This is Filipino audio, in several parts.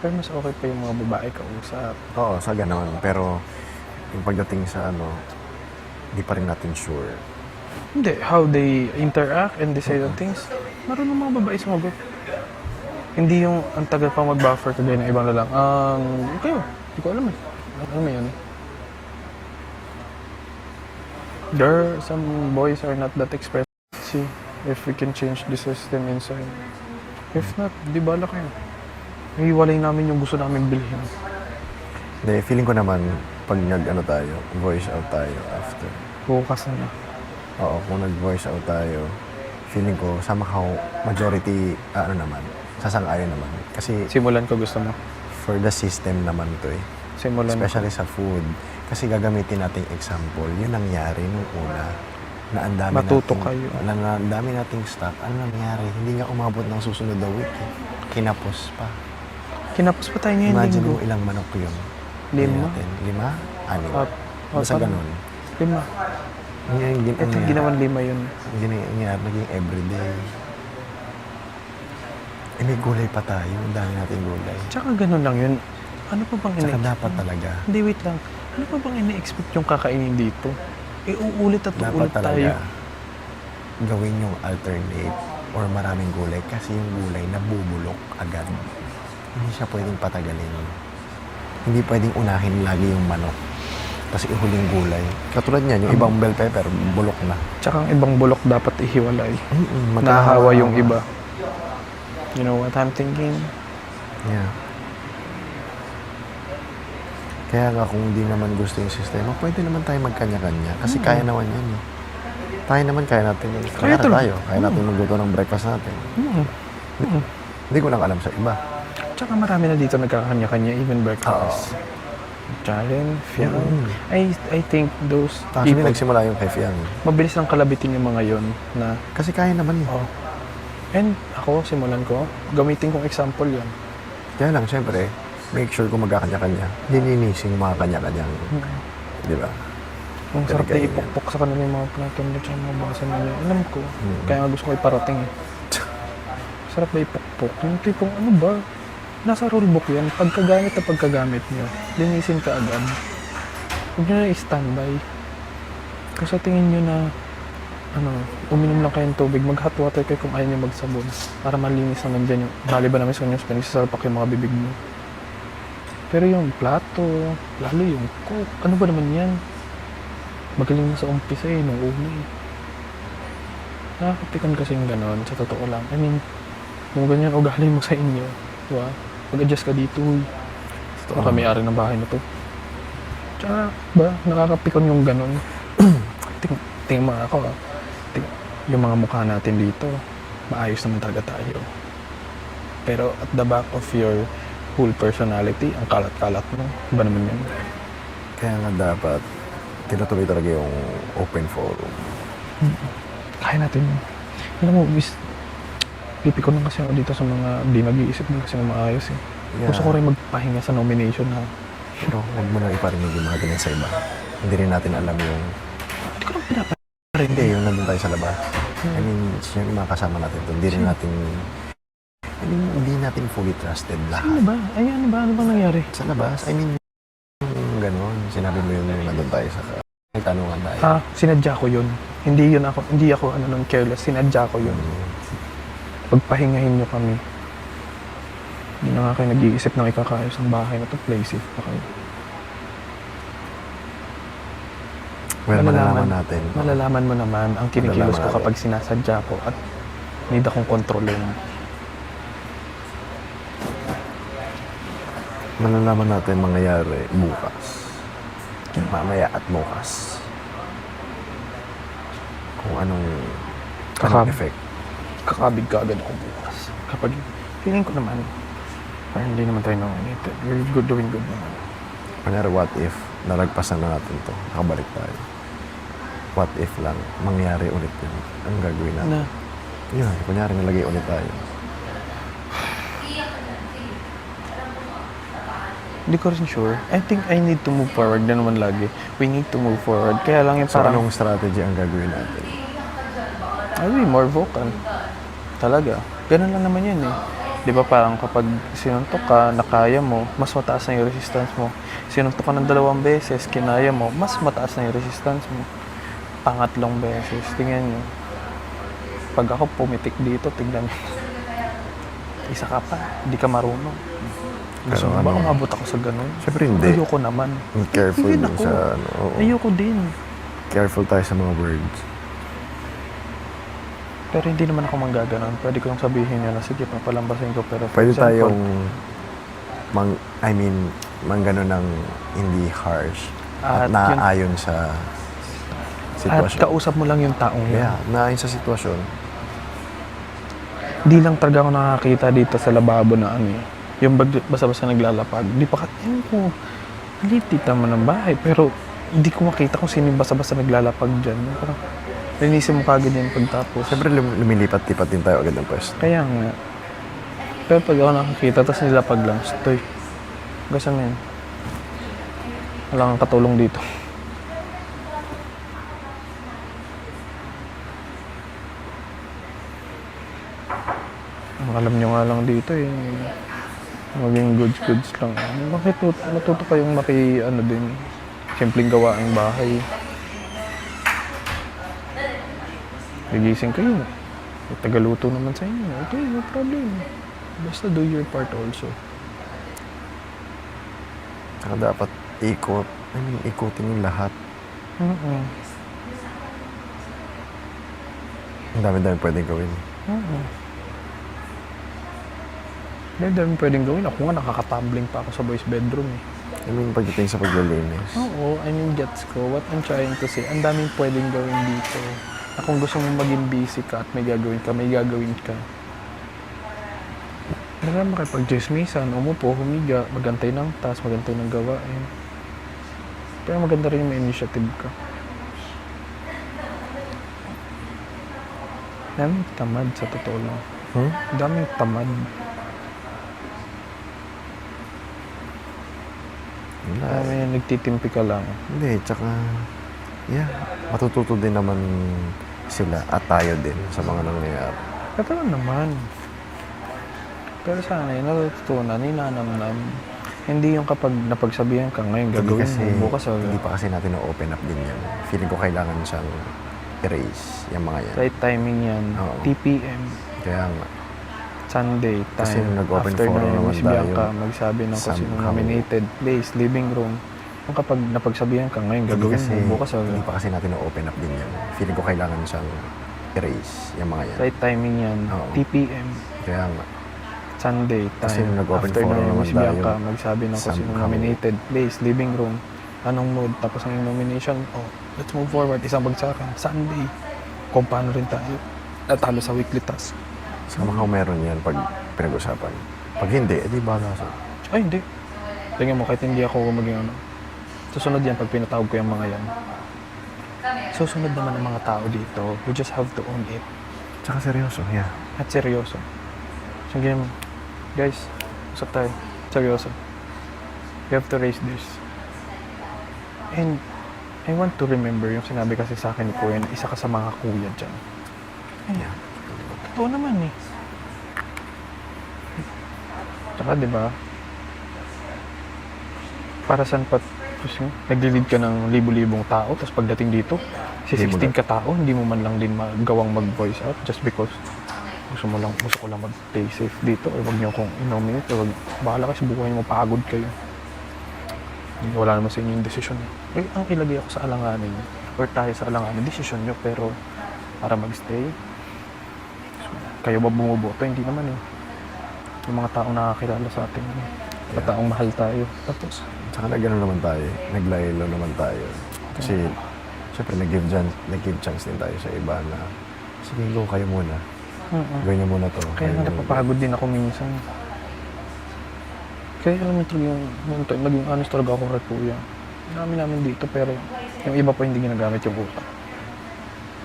Pero mas okay pa yung mga babae kausap. Oo, sa ganon. Pero yung pagdating sa ano, di pa rin natin sure. Hindi, how they interact and decide on things. Marunong mga babae sumagot. Hindi yung ang tagal pa mag-buffer kagaya ng ibang lalang. Um, kayo, hindi ko alam eh. Ano mo yun? There, some boys are not that expressive. See, if we can change the system inside. If not, di bala kayo. Iiwalay namin yung gusto namin bilhin. Hindi, feeling ko naman, pag nag-ano tayo, voice out tayo after. Bukas na. Oo, kung nag-voice out tayo, feeling ko, somehow, majority, ah, ano naman, sasang-ayon naman. Kasi Simulan ko gusto mo. for the system naman to eh. Simulan ko. Especially sa food. Kasi gagamitin nating example, yun nangyari nung una na ang dami Matuto nating, kayo. Na, na, ang dami nating stock. Ano nangyari? Hindi nga umabot ng susunod na week. Eh. Kinapos pa. Kinapos pa tayo ngayon Imagine linggo. mo ilang manok yun. Lima? Natin. Lima? Anim. At, Basta parang ganun. Lima. Ang, ang, Ito ginawan lima yun. Gina- nangyari, naging everyday. Eh, may gulay pa tayo. Ang dami nating gulay. Tsaka ganun lang yun. Ano pa bang Saka ini dapat talaga. Hindi, wait lang. Ano pa bang ini-expect yung kakainin dito? Eh, uulit at Dapat uulit talaga tayo. gawin yung alternate or maraming gulay kasi yung gulay nabubulok agad. Hindi siya pwedeng patagalin. Hindi pwedeng unahin lagi yung manok. Tapos ihuling gulay. Katulad niyan, yung ibang bell pepper, bulok na. Tsaka ang ibang bulok dapat ihiwalay. Mm-mm, Nahahawa yung iba. You know what I'm thinking? Yeah. Kaya nga kung hindi naman gusto yung sistema, pwede naman tayo magkanya-kanya. Kasi kaya naman yan eh. Tayo naman kaya natin. Kaya Kaya tayo. Kaya natin magluto ng breakfast natin. Hmm. Hindi ko lang alam sa iba. Tsaka marami na dito nagkakanya-kanya, even breakfast. Challenge, fiang. Mm. I, I think those Actually, people, nagsimula yung kay Fiang. mabilis lang kalabitin yung mga yon na Kasi kaya naman eh. Oh. And ako, simulan ko, gamitin kong example yun. Kaya lang, syempre, make sure kung magkakanya-kanya, lilinisin yung mga kanya-kanyang, di ba? Ang sarap na Pinagkainan. ipukpok sa kanila yung mga plato nila tsaka mga basa nila. Alam ko. Kaya nga gusto ko iparating eh. Sarap na ipukpok. Yung tipong ano ba? Nasa rulebook yan. Pagkagamit na pagkagamit nyo, linisin ka agad. Huwag nyo na i-standby. Kasi tingin nyo na ano, uminom lang kayong tubig, mag-hot water kayo kung ayaw nyo magsabon para malinis naman dyan yung, maliban naman sa inyo, pinagsasalpak yung mga bibig nyo. Pero yung plato, lalo yung cook, ano ba naman yan? Magaling na sa umpisa eh, nung una eh. Kasi yung ganon, sa totoo lang. I mean, kung ganyan ugali mo sa inyo, di ba? Mag-adjust ka dito, huy. Totoo ka may-ari ng bahay na to. Tsaka, ba, nakakapikon yung ganon. ting, ting mga ako, ah. ting, yung mga mukha natin dito, maayos naman talaga tayo. Pero at the back of your whole personality, ang kalat-kalat mo, ba naman yan? Kaya nga dapat, tinutuloy talaga yung open forum. Kaya natin yun. Alam mo, bis, pipiko lang kasi ako dito sa mga di nag-iisip din kasi ng maayos eh. Yeah. Gusto ko rin magpahinga sa nomination na Pero huwag mo na iparinig yung mga ganyan sa iba. Hindi rin natin alam yung, hindi ko lang pinaparinig. hindi, yung nandun tayo sa labas. Hmm. I mean, yung mga kasama natin doon, hindi rin natin, I mean, hindi natin fully trusted lahat. ba? Ay, ano ba? Ano bang nangyari? Sa labas, I mean, yung gano'n, sinabi mo yun nung nandun tayo sa, may tanungan tayo. Ah, sinadya ko yun. Hindi yun ako, hindi ako ano nun careless. Sinadya ko yun. Mm. Pagpahingahin nyo kami. Hindi na nga kayo nag-iisip ng ikakayos ng bahay na to. Play safe pa kayo. Well, Malalaman. malalaman natin. Malalaman mo naman ang kinikilos ko kapag sinasadya ko at need akong kontrolin. Malalaman natin mangyayari bukas. Mamaya at bukas. Kung anong, anong Kakab- effect. Kakabig ka agad ako bukas. Kapag feeling ko naman, parang hindi naman tayo nominated. We're good, doing good naman. Kunyari, what if nalagpasan na natin to, nakabalik tayo. What if lang, mangyari ulit yun. Anong gagawin natin? Na, Yun, kunyari nalagay ulit tayo. hindi ko rin sure. I think I need to move forward na naman lagi. We need to move forward. Kaya lang yung So, parang, anong strategy ang gagawin natin? I'll be more vocal. Talaga. Ganun lang naman yun eh. Di ba parang kapag sinuntok ka, nakaya mo, mas mataas na yung resistance mo. Sinuntok ka ng dalawang beses, kinaya mo, mas mataas na yung resistance mo. Pangatlong beses, tingnan nyo. Pag ako pumitik dito, tignan nyo. Isa ka pa, hindi ka marunong. Gusto mo ba ano? umabot ako sa ganun? Siyempre hindi. Ayoko naman. Careful Hindi din ako. sa ano. oo. Ayoko din. Careful tayo sa mga words. Pero hindi naman ako manggaganon. Pwede ko yung sabihin nyo na, sige, papalambasin ko. Pero for Pwede example, tayong mang, I mean, mang ganun ng hindi harsh at, At naaayon sa At sitwasyon. kausap mo lang yung taong yun. yeah, naaayon sa sitwasyon. Di lang talaga ako nakakita dito sa lababo na ano eh. Yung bag- basta-basta naglalapag. Di pa ka, yun ko, litit naman ng bahay. Pero hindi ko makita kung sino yung basta-basta naglalapag dyan. Parang, linisin mo kagad yan pagtapos. Siyempre lum- lumilipat-lipat din tayo agad ng pwesto. Kaya nga. Pero pag ako nakakita, tapos nilapag lang, stoy. Gasan mo yan. Wala kang katulong dito. Alam nyo nga lang dito eh. Maging goods-goods lang. Bakit tut- natuto kayong maki, ano din, simpleng gawaing bahay. Gigising kayo. Tagaluto naman sa inyo. Okay, no problem. Basta do your part also. Saka dapat ikot. I mean, ikutin yung lahat. Mm-mm. Ang dami-dami pwedeng gawin. Mm-mm. Dahil dami pwedeng gawin. Ako nga nakakatumbling pa ako sa boys bedroom eh. I mean, pagdating sa paglilinis. Oo, I mean gets ko. What I'm trying to say, ang daming pwedeng gawin dito. Na kung gusto mo maging busy ka at may gagawin ka, may gagawin ka. Hindi ka makipag-jesmisan, umupo, humiga, magantay ng task, magantay ng gawain. Pero maganda rin yung may initiative ka. Daming tamad sa totoo lang. Hmm? Daming tamad. Wala. Dami yung nagtitimpi ka lang. Hindi, tsaka, yeah, matututo din naman sila at tayo din sa mga nangyayari. Totoo naman. Pero sana yun, natutunan, ninanamnam. Hindi yung kapag napagsabihan ka ngayon, Hindi gagawin kasi, mo, bukas o hindi pa kasi natin na-open up din yan. Feeling ko kailangan siyang erase, yung mga yan. right timing yan. Oo. TPM, Kaya nga, Sunday, Kasi time. nung nag-open After forum na naman tayo, Bianca, magsabi ng somehow- nominated, place, living room. Yung kapag napagsabihan ka ngayon, hindi gagawin kasi, mo, bukas o hindi pa kasi natin na-open up din yan. Feeling ko kailangan siyang erase, yung mga yan. right timing yan. Oo. TPM, Kaya nga, Sunday, time. Kasi nung nag-open After forum na naman Miss tayo, Bianca, magsabi ng kung sino somehow- nominated, place, living room. Anong mood, tapos ang nomination, oh, let's move forward, isang bagsakan, Sunday. Kung paano rin tayo natalo sa weekly task. somehow meron yan pag pinag-usapan. Pag hindi, edi bahala sa. Ay, hindi. Tingnan mo, kahit hindi ako maging ano. Susunod yan pag pinatawag ko yung mga yan. Susunod naman ang mga tao dito. We just have to own it. Tsaka seryoso, yeah. At seryoso. So, ganyan. Guys, usap tayo. Seryoso. You have to raise this. And I want to remember yung sinabi kasi sa akin ni Kuya na isa ka sa mga kuya dyan. Yeah. Totoo naman eh. Tsaka di ba? Para saan pa kasi nagli-lead ka ng libo-libong tao tapos pagdating dito, si Hindi mo 16 ka tao, hindi mo man lang din magawang mag-voice out just because gusto mo lang, gusto ko lang mag-play safe dito or wag niyo akong i-nominate or wag, bahala kasi buhay mo, pagod kayo. Wala naman sa inyo yung desisyon. Eh, ang ilagay ako sa alanganin or tayo sa alanganin, desisyon nyo pero para mag-stay, kayo ba bumuboto? Hindi naman eh. Yung mga taong nakakilala sa atin, mga taong mahal tayo. Tapos, Tsaka na gano'n naman tayo. Naglaylo naman tayo. Kasi, syempre, nag-give chance, nag-give chance din tayo sa iba na, sige, go kayo muna. mm Gawin niyo muna to. kaya nga muna." napapagod din ako minsan. Kaya alam mo talaga yung, yung time, naging honest talaga ako kay kuya. Dami namin dito pero yung iba pa hindi ginagamit yung utak.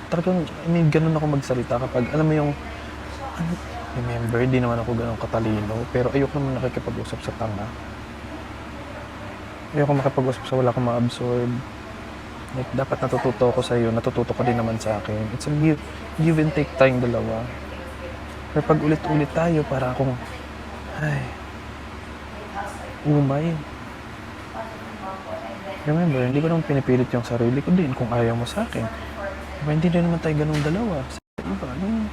Talagang, I mean, ganun ako magsalita kapag, alam mo yung, ano, remember, hindi naman ako ganun katalino, pero ayoko naman nakikipag-usap sa tanga. Ayoko makipag-usap sa wala akong ma-absorb. Like, dapat natututo ako sa iyo, natututo ka din naman sa akin. It's a give, give and take tayong dalawa. Pero pag ulit-ulit tayo, para akong Ay. Umay. Remember, hindi ko naman pinipilit yung sarili ko din kung ayaw mo sa akin. Diba, hindi na naman tayo ganung dalawa. Sa iba, yung...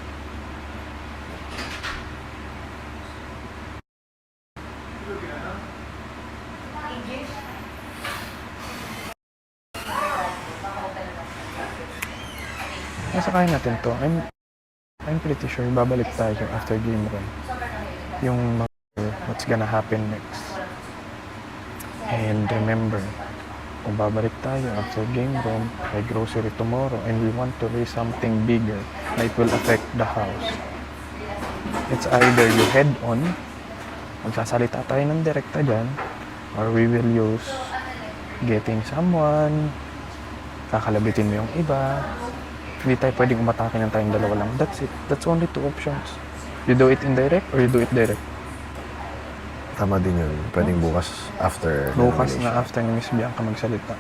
Nasa kaya natin to. I'm, I'm pretty sure babalik tayo after game run. Yung what's gonna happen next. And remember, kung babalik tayo after game room, may grocery tomorrow, and we want to raise something bigger na it will affect the house. It's either you head on, magsasalita tayo ng direkta dyan, or we will use getting someone, kakalabitin mo yung iba, hindi tayo pwedeng umatake ng tayong dalawa lang. That's it. That's only two options. You do it indirect or you do it direct. Tama din yun. Pwedeng bukas after the Bukas na after ni Miss Bianca magsalita.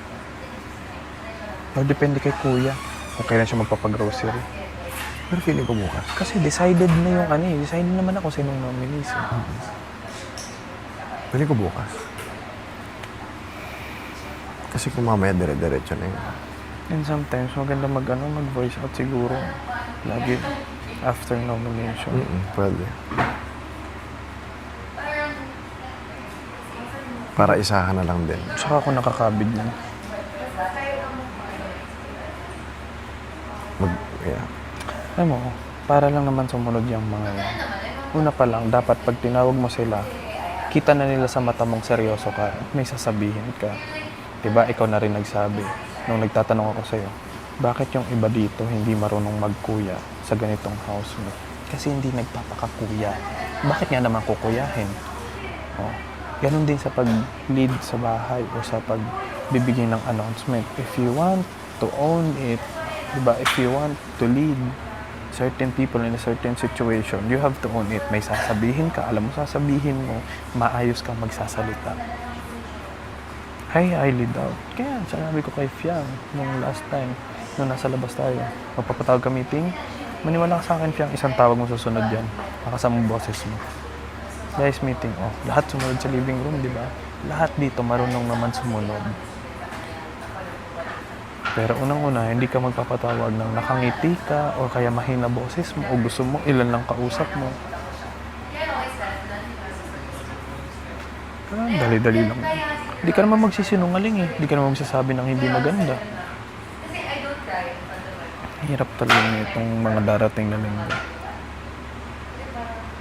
Or depende kay kuya kung kailan siya magpapagrocery. Pero feeling ko bukas. Kasi decided na yung ano eh. Decided naman ako sinong nominees. eh. Feeling ko bukas. Kasi kung mamaya dire-diretso na yun. And sometimes maganda mag ano, mag voice out siguro. Lagi after nomination. Mm-mm, pwede. Para isahan na lang din. Saka ako nakakabid nun. Mag, yeah. Alam mo, para lang naman sumunod yung mga yan. Una pa lang, dapat pag tinawag mo sila, kita na nila sa mata mong seryoso ka, may sasabihin ka. 'Di ba Ikaw na rin nagsabi. Nung nagtatanong ako sa'yo, bakit yung iba dito hindi marunong magkuya sa ganitong housemate? Kasi hindi nagpapakakuya. Bakit nga naman kukuyahin? Oh. Ganon din sa pag-lead sa bahay o sa pagbibigay ng announcement. If you want to own it, diba, if you want to lead certain people in a certain situation, you have to own it. May sasabihin ka, alam mo sasabihin mo, maayos kang magsasalita. Hey, I lead out. Kaya sinabi ko kay Fiang nung last time, nung nasa labas tayo, magpapatawag ka meeting, maniwala ka sa akin, Fiang, isang tawag mo susunod dyan. Makasama mo boses mo. Guys, meeting, oh, lahat sumunod sa living room, di ba? Lahat dito marunong naman sumunod. Pero unang-una, hindi ka magpapatawag ng nakangiti ka o kaya mahina boses mo o gusto mo ilan lang kausap mo. Ah, dali-dali lang. Hindi ka naman magsisinungaling eh. Hindi ka naman magsasabi ng hindi maganda. Hirap talaga itong mga darating na linggo.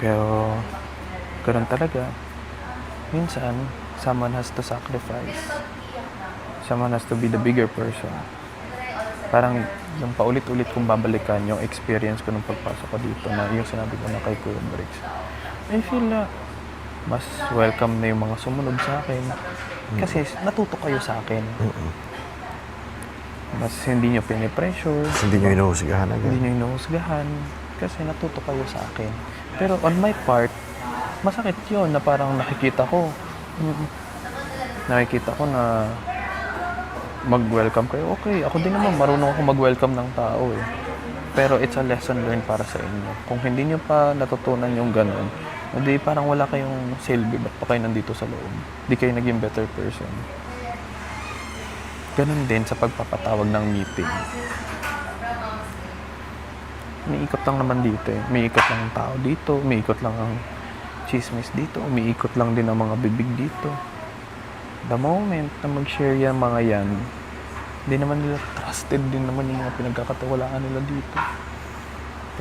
Pero, ganun talaga. Minsan, someone has to sacrifice. Someone has to be the bigger person. Parang yung paulit-ulit kong babalikan yung experience ko nung pagpasok ko dito na yung sinabi ko na kay Kuya Briggs. I feel na mas welcome na yung mga sumunod sa akin. Kasi natuto kayo sa akin. Mm-mm. Mas hindi nyo pinipressure. Hindi nyo inuhusgahan agad. Hindi nyo inuhusgahan. Kasi natuto kayo sa akin. Pero on my part, masakit yon na parang nakikita ko. mm, Nakikita ko na mag-welcome kayo. Okay, ako din naman marunong ako mag-welcome ng tao eh. Pero it's a lesson learned para sa inyo. Kung hindi nyo pa natutunan yung ganun, hindi parang wala kayong silbi. Ba't pa kayo nandito sa loob? Hindi kayo naging better person. Ganun din sa pagpapatawag ng meeting. Umiikot lang naman dito eh. Umiikot lang ang tao dito, umiikot lang ang chismis dito, umiikot lang din ang mga bibig dito. The moment na mag-share yan mga yan, hindi naman nila trusted din naman yung mga pinagkakatawalaan nila dito.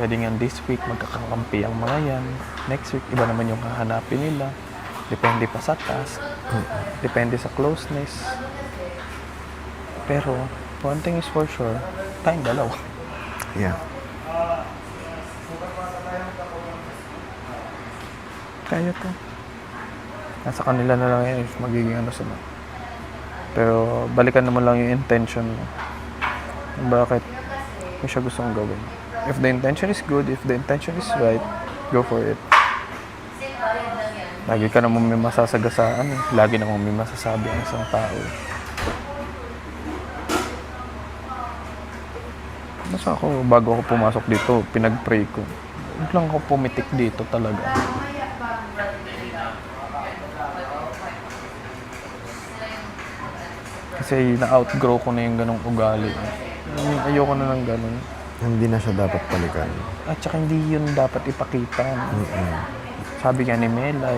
Pwede nga this week magkakakampi ang mga yan. Next week, iba naman yung hahanapin nila. Depende pa sa task. Depende sa closeness. Pero, one thing is for sure, tayong dalawa. Yeah. Kaya to. Nasa kanila na lang yan magiging ano sila. Pero balikan naman lang yung intention mo. Kung Bakit mo siya gustong gawin if the intention is good, if the intention is right, go for it. Lagi ka namang may masasagasaan. Eh. Lagi namang may masasabi ang isang tao. Mas ako, bago ako pumasok dito, pinag-pray ko. Huwag lang ako pumitik dito talaga. Kasi na-outgrow ko na yung ganong ugali. Ayoko na ng ganon. Hindi na siya dapat balikan. At saka hindi yun dapat ipakita. Mm-mm. Sabi nga ni Melay,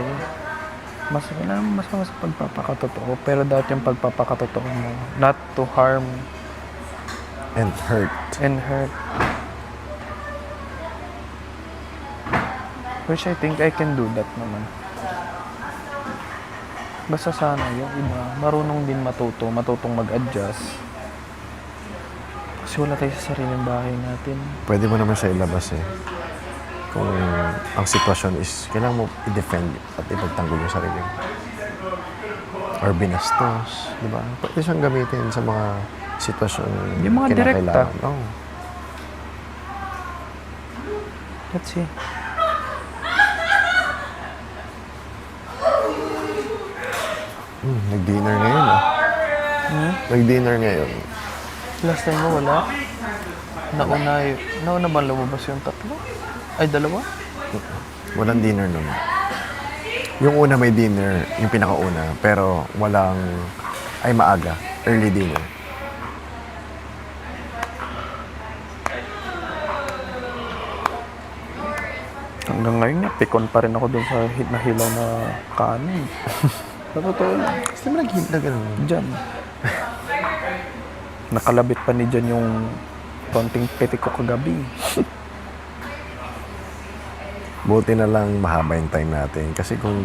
mas wala mas mas sa pagpapakatotoo. Pero dati yung pagpapakatotoo mo, not to harm And hurt. and hurt. Which I think I can do that naman. Basta sana yung iba, marunong din matuto, matutong mag-adjust. Kasi wala tayo sa sariling bahay natin. Pwede mo naman siya ilabas eh. Kung ang sitwasyon is, kailangan mo i-defend at ipagtanggol yung sarili mo. Or binastos, di ba? Pwede siyang gamitin sa mga sitwasyon Yung mga direkta. kinakailangan. Oo. Let's see. Hmm, nag-dinner ngayon ah. Hmm? Nag-dinner ngayon. Last time mo wala? Nauna, y- nauna ba lumabas yung tatlo? Ay, dalawa? Walang dinner nun. Yung una may dinner, yung pinakauna, pero walang, ay maaga, early dinner. Hanggang ngayon nga, pikon pa rin ako dun sa hit na hilaw na kanin. Sa totoo lang. Kasi ka nun. Diyan. Nakalabit pa ni Jan yung konting peti ko kagabi. Buti na lang mahaba yung time natin. Kasi kung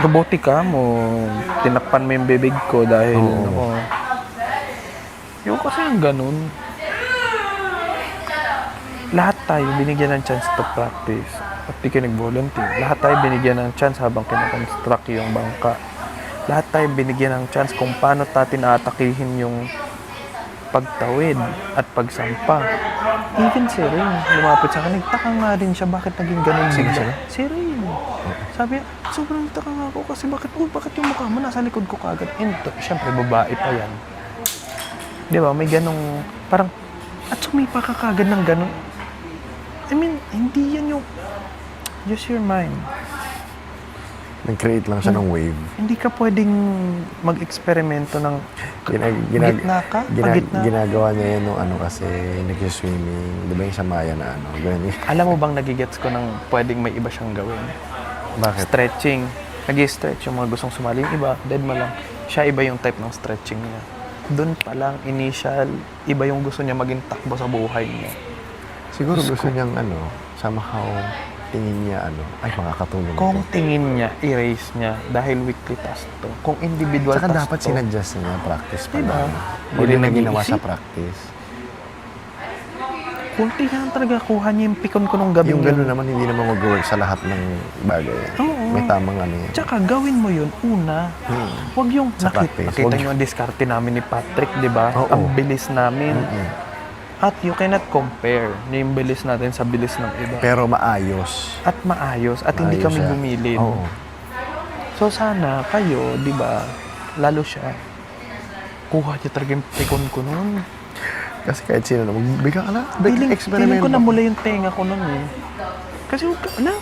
Robotika mo, tinakpan mo yung bibig ko dahil Oo. ako. Yung kasi yung ganun. Lahat tayo binigyan ng chance to practice. At di kayo nag-volunteer. Lahat tayo binigyan ng chance habang kinakonstruct yung bangka. Lahat tayo binigyan ng chance kung paano natin aatakihin yung pagtawid at pagsampa. Even si Rain, lumapit sa akin, nagtaka nga rin siya bakit naging ganun Sino siya? Si Rain. Sabi niya, sobrang nagtaka nga ako kasi bakit, oh, bakit yung mukha mo nasa likod ko kagad? And to, syempre, babae pa yan. Di ba? May ganong, parang, at sumipa ka kagad ng ganon. I mean, hindi yan yung, use your mind. Nag-create lang siya ng wave, Hindi ka pwedeng mag-eksperimento ng ginag, ginag, gitna ka, ginag, ginagawa niya yun nung ano kasi nag-swimming. Di ba yung sa Maya na ano? Ganun yun. Alam mo bang nagigets ko ng pwedeng may iba siyang gawin? Bakit? Stretching. nag stretch yung mga gustong sumali. Yung iba, dead mo lang. Siya iba yung type ng stretching niya. Doon pa lang, initial, iba yung gusto niya maging takbo sa buhay niya. Siguro gusto niyang ano, somehow tingin niya ano, ay makakatulong Kung ito. tingin niya, erase niya dahil weekly task to. Kung individual Saka task dapat to, sinadjust niya practice pa Diba? lang. Hindi na ginawa sa practice. kunti lang talaga kuha niya yung pikon ko nung gabi Yung yun. gano'n naman, hindi naman mag-work sa lahat ng bagay. Oo. May tamang ano yun. Tsaka gawin mo yun, una, Hmm. Huwag yung Sa nakita, practice. nakita niyo ang diskarte namin ni Patrick, di ba? Oo. Ang bilis namin. Mm-mm. At you cannot compare yung bilis natin sa bilis ng iba. Pero maayos. at maayos. At hindi Maayos kami siya. gumilid. Oo. So sana kayo, di ba, lalo siya, kuha niya talaga yung pikon ko noon. Kasi kahit sino na, magbigay ka na. Feeling, experiment feeling ko na mula yung tenga ko noon eh. Kasi ala,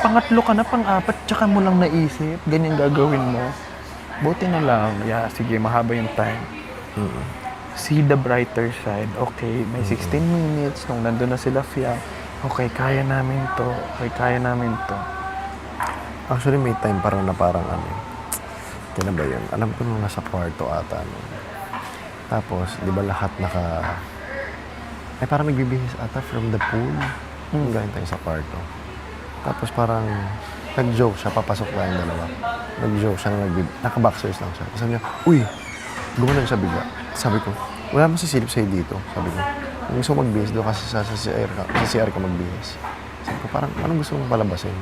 pangatlo ka na, pang-apat, tsaka mo lang naisip, ganyan gagawin mo. Buti na lang, yeah, sige, mahaba yung time. Mm-mm. See the brighter side. Okay, may 16 minutes nung nandun na sila Fia. Okay, kaya namin to. Okay, kaya namin to. Actually, may time parang na parang ano. Kaya ba yun? Alam ko nung nasa kwarto ata. No. Tapos, di ba lahat naka... Ay, parang nagbibihis ata from the pool. Mm. Galing tayo sa kwarto. Tapos parang nag-joke siya, papasok tayong dalawa. Nag-joke siya na nagbib... Naka-boxers lang siya. Sabi niya, Uy! Gumanon siya bigla. Sabi ko, wala masisilip sa'yo dito. Sabi ko, kung gusto mo magbihis doon kasi sa, sa, CR ka, sa CR ka magbihis. Sabi ko, parang, anong gusto mong palabasin?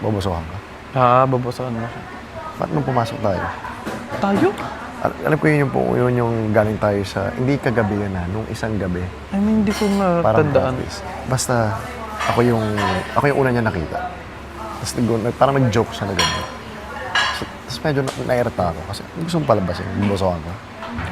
Bobosohan ka. Ah, babasahan mo siya. Ba't nung pumasok tayo? Tayo? Al- alam ko yun yung, po- yun yung galing tayo sa, hindi kagabi yun na, nung isang gabi. I mean, hindi ko practice. Basta, ako yung, ako yung una niya nakita. Tapos parang nag-joke siya na gano'n. Tapos medyo na, nairita ako kasi gusto mong palabasin, bubosohan ko.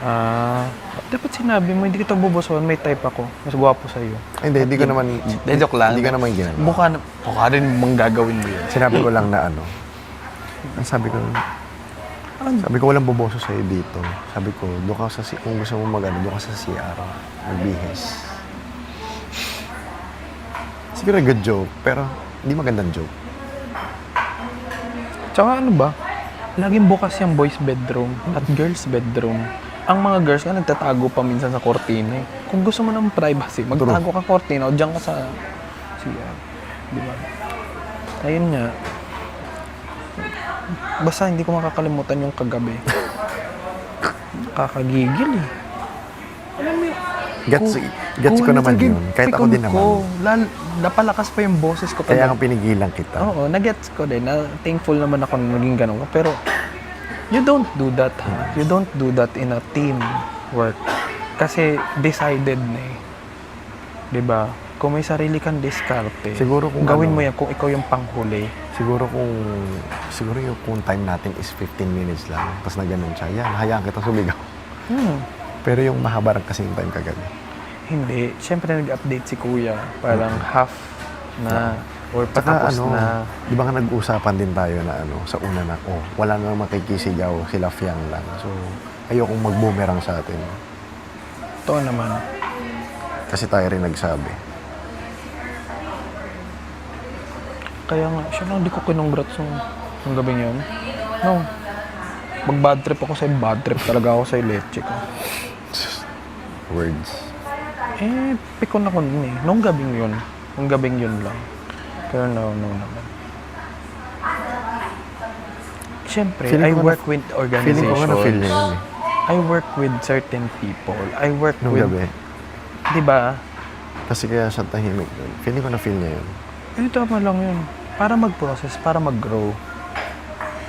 Ah, dapat sinabi mo, hindi kita bubusuhan, may type ako. Mas gwapo sa'yo. Ay, hindi, hindi ko naman, Hindi, joke lang. Hindi ko naman ginagawa. Mukha, na, mukha rin mong gagawin mo yun. Sinabi ko lang na ano, ang sabi ko, Ano? Sabi ko, walang boboso sa'yo dito. Sabi ko, doon ka sa, si- kung gusto mo mag, ano, doon ka sa CR, magbihis. Siguro good joke, pero hindi magandang joke. Tsaka ano ba? Laging bukas yung boys bedroom at girls bedroom. Ang mga girls nga nagtatago pa minsan sa kortina eh. Kung gusto mo ng privacy, magtago ka kortina o diyan ka sa CR. Di ba? Ayun nga. Basta hindi ko makakalimutan yung kagabi. Kakagigil eh. Alam mo yun, Gets, kung- gets kung ko naman yun. Kahit ako din naman. Ko, lal, napalakas pa yung boses ko. Kaya ang pinigilan kita. Oo, nagets ko din. Na thankful naman ako na naging ganun. Pero, you don't do that, ha? You don't do that in a team work. Kasi, decided na eh. 'Di ba? Kung may sarili kang diskarte, Siguro kung gawin ano- mo yan kung ikaw yung panghuli. Siguro kung, siguro yung kung time natin is 15 minutes lang, tapos na ganun siya, yan, hayaan kita sumigaw. Hmm. Pero yung mahaba rin kasing time kagabi. Hindi. Siyempre, nag-update si kuya. Parang half na, or patapos ano, na. di ba nga nag-uusapan din tayo na ano, sa una na, oh, wala nang makikisigaw, sila Fiang lang. So, ayokong mag-boomerang sa atin. Ito naman. Kasi tayo rin nagsabi. Kaya nga, siya lang hindi ko kinongrats yung, yung gabing yun. No. Mag-bad trip ako sa bad trip talaga ako sa leche ko. Words. Eh, pikon ako nun eh. Nung gabing yun. Nung gabing yun lang. Pero no, no naman. Siyempre, Feeling I ko na- work with Feeling ko nga na-feel organizations. niya yun eh. I work with certain people. I work Nung with, gabi. di ba? Kasi kaya siya tahimik doon. Feeling ko na-feel niya yun. Eh, tama lang yun. Para mag-process, para mag-grow.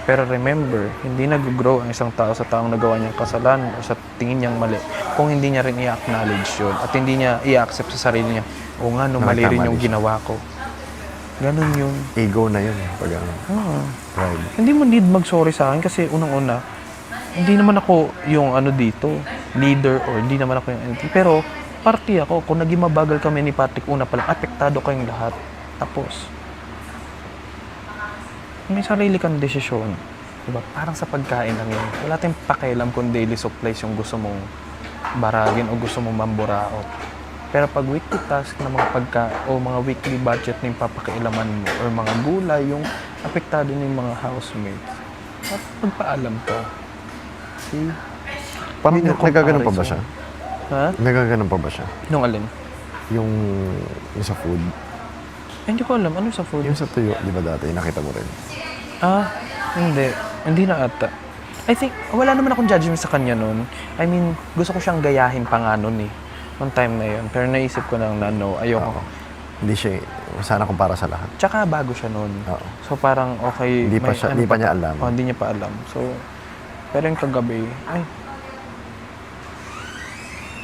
Pero remember, hindi nag-grow ang isang tao sa taong nagawa niyang kasalanan o sa tingin niyang mali kung hindi niya rin i-acknowledge yun at hindi niya i-accept sa sarili niya, o nga, no, mali rin yung siya." ginawa ko. Ganun yun. Ego na yun eh. Pag ano, Oo. pride. Hindi mo need mag-sorry sa akin kasi unang-una, hindi naman ako yung ano dito, leader or hindi naman ako yung anything. Pero, party ako. Kung naging mabagal kami ni Patrick una pa lang, apektado kayong lahat. Tapos, may sarili kang desisyon. Diba? Parang sa pagkain lang yun. Wala tayong pakialam kung daily supplies yung gusto mong baragin o gusto mong mamburaot. Pero pag weekly task na mga pagka o mga weekly budget na yung papakialaman mo or mga gulay, yung apektado yung mga housemates, at magpaalam ka. See? Parang Hindi na nagkaganon pa ba siya? Ha? Nagkaganon pa ba siya? Nung alin? Yung, yung sa food. Eh, hindi ko alam. Ano sa food? Yung sa tuyo, di ba dati, nakita mo rin. Ah, hindi. Hindi na ata. I think, wala naman akong judgment sa kanya nun. I mean, gusto ko siyang gayahin pa nga nun eh. Noong time na yun. Pero naisip ko lang na no, ayoko. Oo. Hindi siya, sana kung para sa lahat. Tsaka bago siya nun. Oo. So parang okay. Hindi pa may siya- ano hindi pa niya alam. Oh, hindi niya pa alam. So, pero yung kagabi, ay.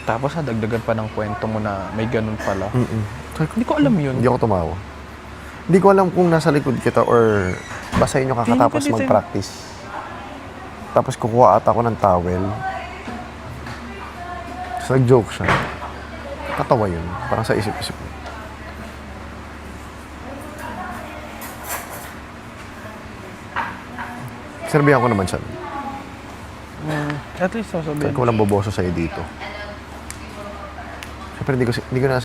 Tapos nadagdagan pa ng kwento mo na may ganun pala. Mm-mm. Hindi ko alam yun. Hindi ako tumawa. Hindi ko alam kung nasa likod kita or basahin nyo kakatapos mag-practice. Tapos kukuha ata ako ng towel. Tapos nag-joke siya. Katawa yun. Parang sa isip-isip. ko. Sinabihan ko naman siya. Mm, at least sasabihin. Sabi ko walang boboso sa'yo dito. Siyempre, hindi ko, hindi ko na